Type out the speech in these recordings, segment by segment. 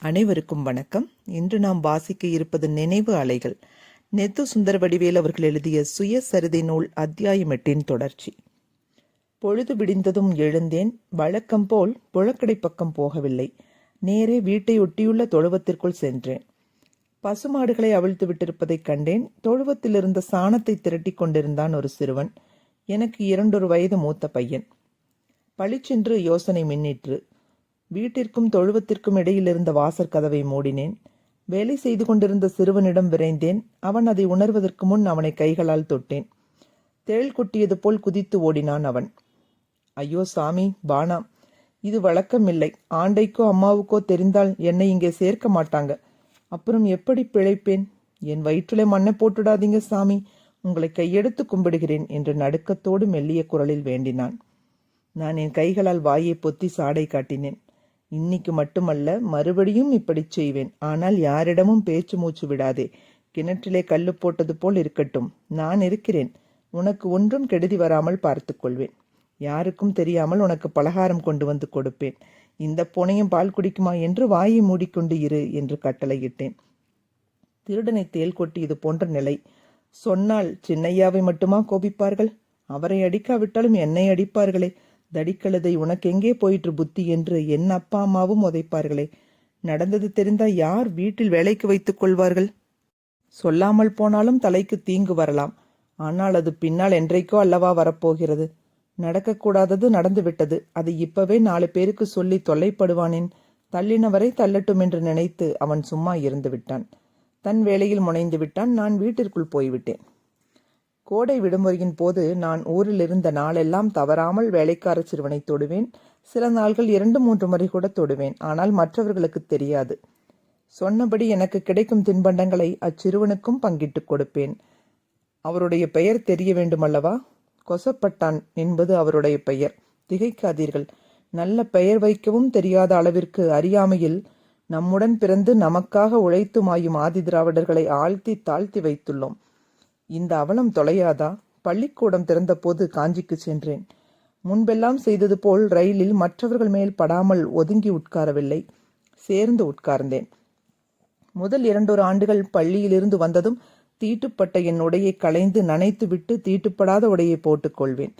அனைவருக்கும் வணக்கம். இன்று நாம் வாசிக்க இருப்பது நினைவு அலைகள். நெத்து சுந்தர வடிவேல் அவர்கள் எழுதிய சுயசரிதை நூல் அத்தியாயம் எட்டின் தொடர்ச்சி. பொழுது விடிந்ததும் எழுந்தேன். வழக்கம் போல் புழக்கடை பக்கம் போகவில்லை. நேரே வீட்டை ஒட்டியுள்ள தொழுவத்திற்குள் சென்றேன். பசுமாடுகளை அவிழ்த்து விட்டிருப்பதைக் கண்டேன். தொழுவத்தில் இருந்த சாணத்தை திரட்டிக் கொண்டிருந்தான் ஒரு சிறுவன். எனக்கு இரண்டொரு வயது மூத்த பையன். பளிச்சென்று யோசனை மின்னிற்று. வீட்டிற்கும் தொழுவத்திற்கும் இடையிலிருந்த வாசற் கதவை மூடினேன். வேலை செய்து கொண்டிருந்த சிறுவனிடம் விரைந்தேன். அவன் அதை உணர்வதற்கு முன் அவனை கைகளால் தொட்டேன். தேள் கொட்டியது போல் குதித்து ஓடினான் அவன். ஐயோ சாமி பானா இது வழக்கமில்லை ஆண்டைக்கோ அம்மாவுக்கோ தெரிந்தால் என்னை இங்கே சேர்க்க மாட்டாங்க. அப்புறம் எப்படி பிழைப்பேன்? என் வயிற்றிலே மண்ணை போட்டுடாதீங்க சாமி. உங்களை கையெடுத்து கும்பிடுகிறேன் என்று நடுக்கத்தோடு மெல்லிய குரலில் வேண்டினான். நான் என் கைகளால் வாயை பொத்தி சாடை காட்டினேன். இன்னைக்கு மட்டுமல்ல மறுபடியும் இப்படி செய்வேன். ஆனால் யாரிடமும் பேச்சு மூச்சு விடாதே. கிணற்றிலே கல்லு போட்டது போல் இருக்கட்டும். நான் இருக்கிறேன். உனக்கு ஒன்றும் கெடுதி வராமல் பார்த்துக்கொள்வேன் யாருக்கும் தெரியாமல் உனக்கு பலகாரம் கொண்டு வந்து கொடுப்பேன். இந்த பூனையும் பால் குடிக்குமா என்று வாயை மூடிக்கொண்டு இரு என்று கட்டளையிட்டேன். திருடனை தேல் கொட்டி இது போன்ற நிலை. சொன்னால் சின்னையாவை மட்டுமா கோபிப்பார்கள்? அவரை அடிக்காவிட்டாலும் என்னை அடிப்பார்களே? தடிக்கழுதை உனக்கெங்கே போயிற்று புத்தி என்று என் அப்பா அம்மாவும் உதைப்பார்களே. நடந்தது தெரிந்தால் யார் வீட்டில் வேலைக்கு வைத்துக் கொள்வார்கள்? சொல்லாமல் போனாலும் தலைக்கு தீங்கு வரலாம். ஆனால் அது பின்னால் என்றைக்கோ அல்லவா வரப்போகிறது? நடக்கக்கூடாதது நடந்துவிட்டது. அதை இப்பவே நாலு பேருக்கு சொல்லி தொல்லைப்படுவானேன். தள்ளினவரை தள்ளட்டும் என்று நினைத்து அவன் சும்மா இருந்து விட்டான் தன் வேலையில் முனைந்து விட்டான். நான் வீட்டிற்குள் போய்விட்டேன். கோடை விடுமுறையின் போது நான் ஊரில் இருந்த நாளெல்லாம் தவறாமல் வேலைக்கார சிறுவனை தொடுவேன். சில நாள்கள் இரண்டு மூன்று முறை கூட தொடுவேன். ஆனால் மற்றவர்களுக்கு தெரியாது. சொன்னபடி எனக்கு கிடைக்கும் தின்பண்டங்களை அச்சிறுவனுக்கும் பங்கிட்டுக் கொடுப்பேன். அவருடைய பெயர் தெரிய வேண்டுமல்லவா? கொசப்பட்டான் என்பது அவருடைய பெயர். திகைக்காதீர்கள். நல்ல பெயர் வைக்கவும் தெரியாத அளவிற்கு அறியாமையில் நம்முடன் பிறந்து நமக்காக உழைத்து மாயும் ஆதி திராவிடர்களை ஆழ்த்தி தாழ்த்தி வைத்துள்ளோம். இந்த அவலம் தொலையாதா? பள்ளிக்கூடம் திறந்தபோது காஞ்சிக்கு சென்றேன். முன்பெல்லாம் செய்தது போல் ரயிலில் மற்றவர்கள் மேல் படாமல் ஒதுங்கி உட்காரவில்லை. சேர்ந்து உட்கார்ந்தேன். முதல் இரண்டொரு ஆண்டுகள் பள்ளியிலிருந்து வந்ததும் தீட்டுப்பட்ட என் உடையை களைந்து நனைத்துவிட்டு தீட்டுப்படாத உடையை போட்டுக்கொள்வேன்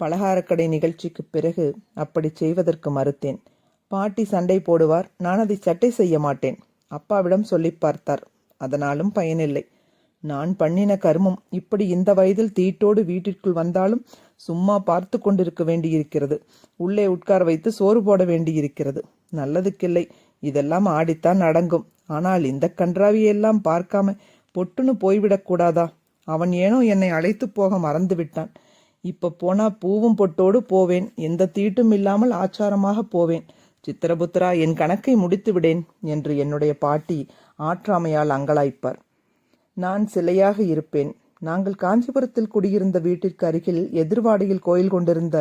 பலகாரக்கடை நிகழ்ச்சிக்கு பிறகு அப்படி செய்வதற்கு மறுத்தேன். பாட்டி சண்டை போடுவார். நான் அதை சட்டை செய்ய மாட்டேன். அப்பாவிடம் சொல்லி பார்த்தார். அதனாலும் பயனில்லை. நான் பண்ணின கர்மம் இப்படி இந்த வயதில் தீட்டோடு வீட்டிற்குள் வந்தாலும் சும்மா பார்த்து கொண்டிருக்க வேண்டியிருக்கிறது. உள்ளே உட்கார வைத்து சோறு போட வேண்டியிருக்கிறது. நல்லதுக்கில்லை. இதெல்லாம் ஆடித்தான் அடங்கும். ஆனால் இந்த கன்றாவியெல்லாம் பார்க்காம பொட்டுன்னு போய்விடக்கூடாதா அவன் ஏனோ என்னை அழைத்து போக மறந்து விட்டான் இப்ப போனா பூவும் பொட்டோடு போவேன். எந்த தீட்டும் இல்லாமல் ஆச்சாரமாக போவேன். சித்திரபுத்திரா என் கணக்கை முடித்து விடேன் என்று என்னுடைய பாட்டி ஆற்றாமையால் அங்கலாய்ப்பார். நான் சிலையாக இருப்பேன். நாங்கள் காஞ்சிபுரத்தில் குடியிருந்த வீட்டிற்கு அருகில் எதிர்வாடியில் கோயில் கொண்டிருந்த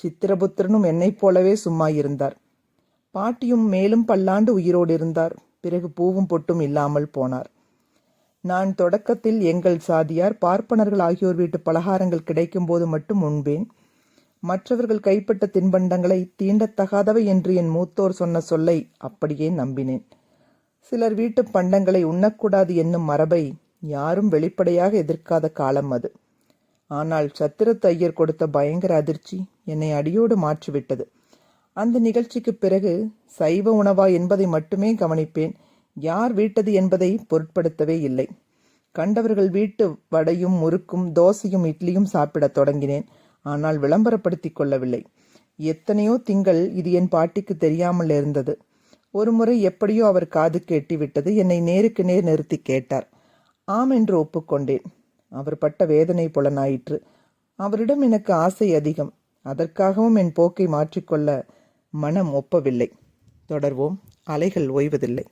சித்திரபுத்திரனும் என்னைப் போலவே சும்மா இருந்தார். பாட்டியும் மேலும் பல்லாண்டு உயிரோடு இருந்தார். பிறகு பூவும் பொட்டும் இல்லாமல் போனார். நான் தொடக்கத்தில் எங்கள் சாதியார் பார்ப்பனர்கள் ஆகியோர் வீட்டு பலகாரங்கள் கிடைக்கும் போது மட்டும் உண்பேன். மற்றவர்கள் கைப்பட்ட தின்பண்டங்களை தீண்டத்தகாதவை என்று என் மூத்தோர் சொன்ன சொல்லை அப்படியே நம்பினேன். சிலர் வீட்டு பண்டங்களை உண்ணக்கூடாது என்னும் மரபை யாரும் வெளிப்படையாக எதிர்க்காத காலம் அது. ஆனால் சத்திரத்து ஐயர் கொடுத்த பயங்கர அதிர்ச்சி என்னை அடியோடு மாற்றிவிட்டது. அந்த நிகழ்ச்சிக்கு பிறகு சைவ உணவா என்பதை மட்டுமே கவனிப்பேன். யார் வீட்டது என்பதை பொருட்படுத்தவே இல்லை. கண்டவர்கள் வீட்டு வடையும் முறுக்கும் தோசையும் இட்லியும் சாப்பிடத் தொடங்கினேன். ஆனால் விளம்பரப்படுத்தி கொள்ளவில்லை. எத்தனையோ திங்கள் இது என் பாட்டிக்கு தெரியாமல் இருந்தது. ஒருமுறை எப்படியோ அவர் காது கேட்டிவிட்டது. என்னை நேருக்கு நேர் நிறுத்தி கேட்டார். ஆம் என்று ஒப்புக்கொண்டேன். அவர் பட்ட வேதனை புலனாயிற்று. அவரிடம் எனக்கு ஆசை அதிகம். அதற்காகவும் என் போக்கை மாற்றிக்கொள்ள மனம் ஒப்பவில்லை. தொடர்வோம். அலைகள் ஓய்வதில்லை.